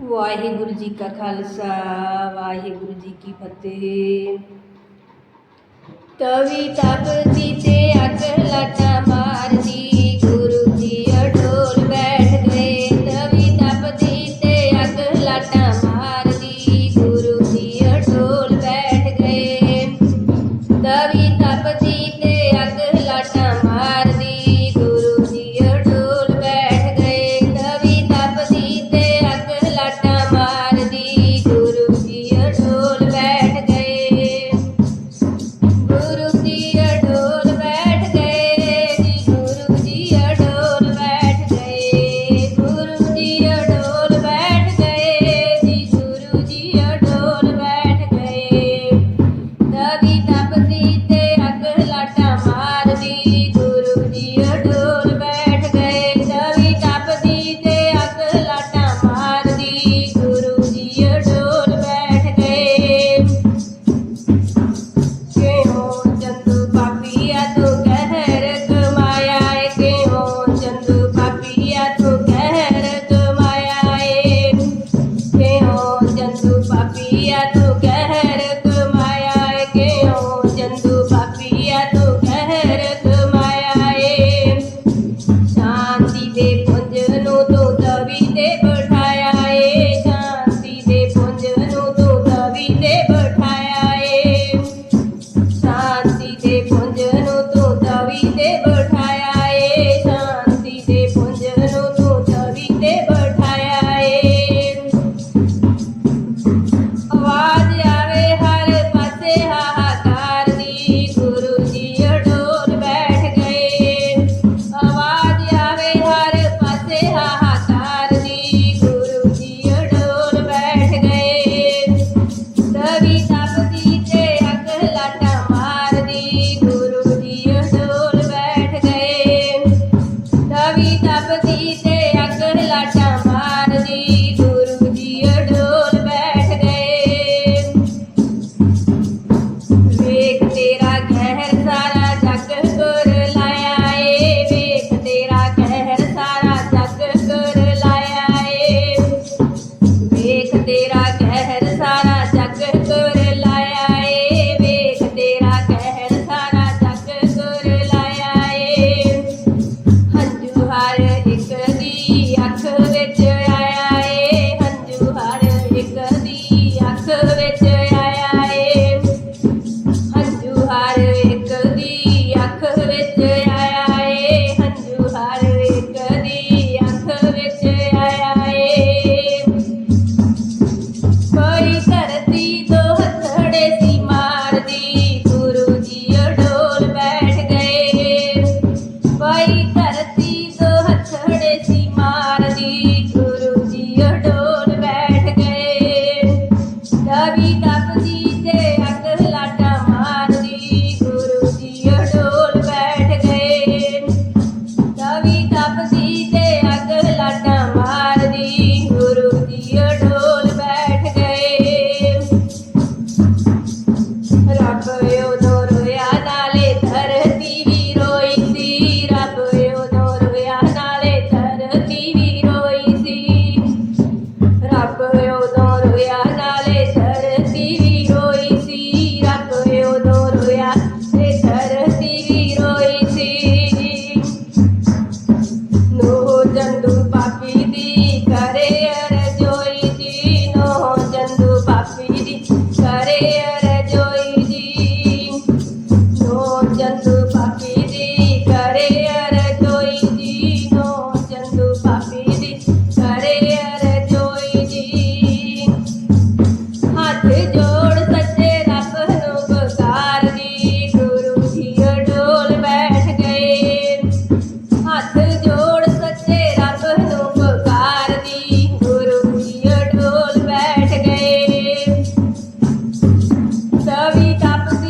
ਵਾਹਿਗੁਰੂ ਜੀ ਕਾ ਖਾਲਸਾ ਵਾਹਿਗੁਰੂ ਜੀ ਕੀ ਫਤਿਹ। ਤਵੀ ਤਪਦੀ ਤੇ ਅਕਲ ਲਟਾ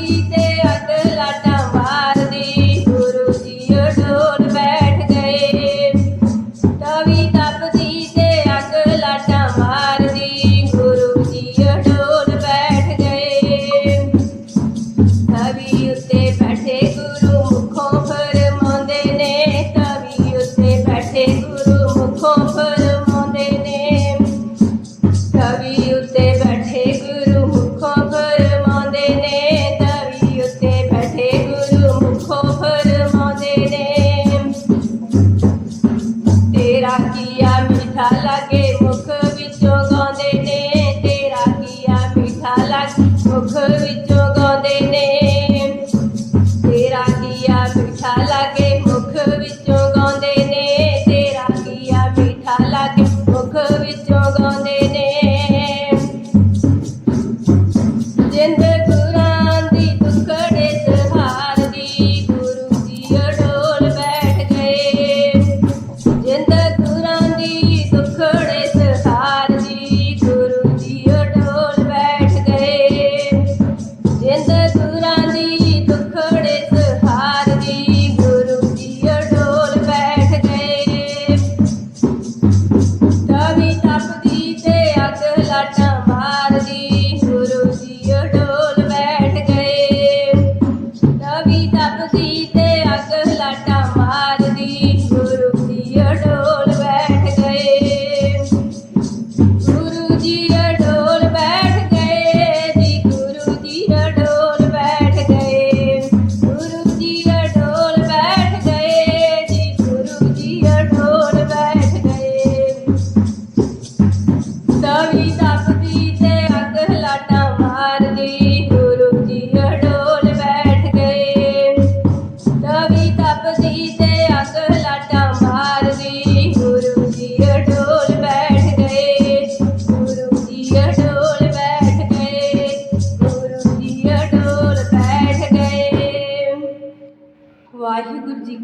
y te ਵੀ ਤਪਦੀ ਤੇ ਅੱਗ ਲਾਟਾ ਮਾਰਦੀ, ਗੁਰੂ ਜੀ ਅਡੋਲ ਬੈਠ ਗਏ। ਗੁਰੂ ਜੀ ਅਡੋਲ ਬੈਠ ਗਏ ਜੀ, ਗੁਰੂ ਜੀ ਅਡੋਲ ਬੈਠ ਗਏ। ਗੁਰੂ ਜੀ ਅਡੋਲ ਬੈਠ ਗਏ ਜੀ, ਗੁਰੂ ਜੀ ਅਡੋਲ ਬੈਠ ਗਏ। ਤਵੀ ਤਪਦੀ ਤੇ ਅੱਗ ਲਾਟਾ ਮਾਰਦੀ